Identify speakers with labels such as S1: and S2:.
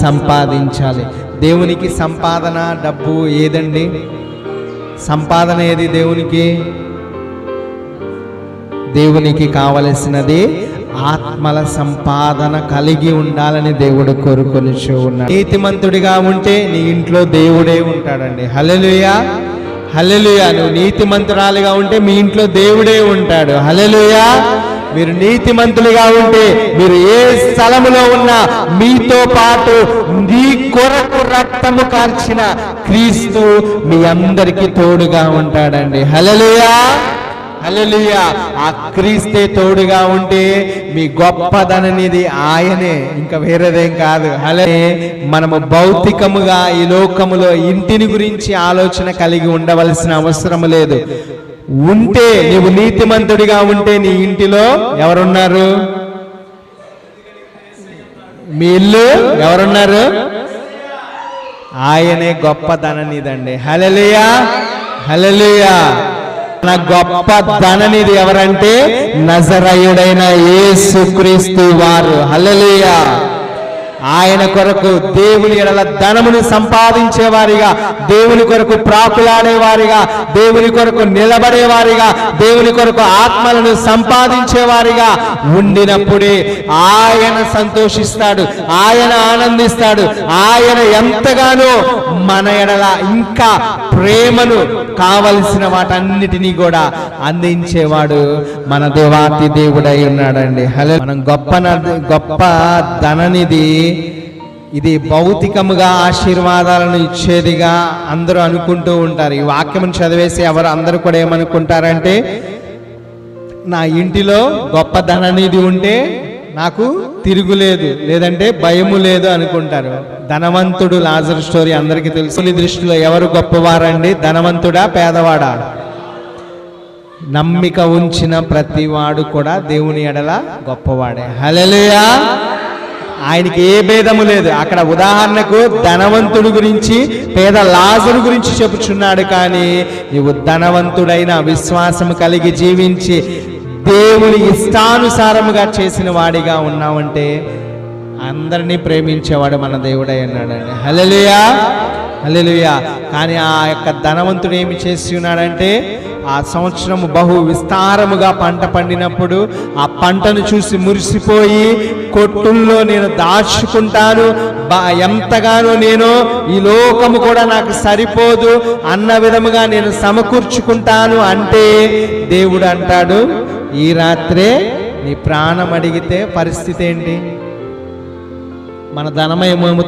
S1: సంపాదించాలి. దేవునికి సంపాదన డబ్బు ఏదండి? సంపాదన ఏది దేవునికి? దేవునికి కావలసినది ఆత్మల సంపాదన కలిగి ఉండాలని దేవుడు కోరుకొని ఉన్నాడు నీతిమంతుడిగా ఉంటే నీ ఇంట్లో దేవుడే ఉంటాడండి. హల్లెలూయా. హల్లెలూయా. నువ్వు నీతిమంతురాలుగా ఉంటే మీ ఇంట్లో దేవుడే ఉంటాడు. హలెలుయా మీరు నీతిమంతులుగా ఉంటే మీరు ఏ స్థలములో ఉన్నా మీతో పాటు నీ కొరకు రక్తము కాల్చిన క్రీస్తు మీ అందరికీ తోడుగా ఉంటాడండి. హలలుయా హలలుయా ఆ క్రీస్తే తోడుగా ఉంటే మీ గొప్పదననిది ఆయనే ఇంకా వేరేదేం కాదు. అలానే మనము భౌతికముగా ఈ లోకములో ఇంటిని గురించి ఆలోచన కలిగి ఉండవలసిన అవసరం లేదు. ఉంటే నీవు నీతిమంతుడిగా ఉంటే నీ ఇంటిలో ఎవరున్నారు? మీ ఇల్లు ఎవరున్నారు? ఆయనే గొప్పదననిదండి. హలలుయా హలలుయా మన గొప్ప ధననిది ఎవరంటే నజరయుడైన యేసుక్రీస్తు వారు. హల్లెలూయా. ఆయన కొరకు దేవుని ఎడల ధనమును సంపాదించేవారిగా దేవుని కొరకు ప్రాకులాడేవారిగా దేవుని కొరకు నిలబడేవారిగా దేవుని కొరకు ఆత్మలను సంపాదించేవారిగా ఉండినప్పుడే ఆయన సంతోషిస్తాడు ఆయన ఆనందిస్తాడు ఆయన ఎంతగానో మన ఎడల ఇంకా ప్రేమను కావలసిన వాటన్నిటినీ కూడా అందించేవాడు మన దేవాతి దేవుడై ఉన్నాడండి. హలో మనం గొప్ప గొప్ప ధననిధి ఇది భౌతికముగా ఆశీర్వాదాలను ఇచ్చేదిగా అందరూ అనుకుంటూ ఉంటారు. ఈ వాక్యం చదివేసి ఎవరు అందరూ కూడా ఏమనుకుంటారంటే నా ఇంటిలో గొప్ప ధననిధి ఉంటే నాకు తిరుగులేదు లేదంటే భయము లేదు అనుకుంటారు. ధనవంతుడు లాజర్ స్టోరీ అందరికీ తెలుసు. దృష్టిలో ఎవరు గొప్పవారండి? ధనవంతుడా పేదవాడా? నమ్మిక ఉంచిన ప్రతివాడు కూడా దేవుని ఎడల గొప్పవాడే. హలలుయా ఆయనకి ఏ భేదము లేదు. అక్కడ ఉదాహరణకు ధనవంతుడు గురించి పేద లాజరు గురించి చెప్పుచున్నాడు కానీ నీవు ధనవంతుడైన విశ్వాసం కలిగి జీవించి దేవుని ఇష్టానుసారముగా చేసిన వాడిగా ఉన్నావంటే అందరినీ ప్రేమించేవాడు మన దేవుడై అన్నాడండి హలలుయా హలలుయా కానీ ఆ యొక్క ధనవంతుడు ఏమి చేసి ఉన్నాడంటే ఆ సంవత్సరం బహు విస్తారముగా పంట పండినప్పుడు ఆ పంటను చూసి మురిసిపోయి కొట్టుల్లో నేను దాచుకుంటాను. బా ఎంతగానో నేను ఈ లోకము కూడా నాకు సరిపోదు. అన్న విధముగా నేను సమకూర్చుకుంటాను అంటే దేవుడు అంటాడు ఈ రాత్రే నీ ప్రాణం అడిగితే పరిస్థితి ఏంటి? మన ధనమేమో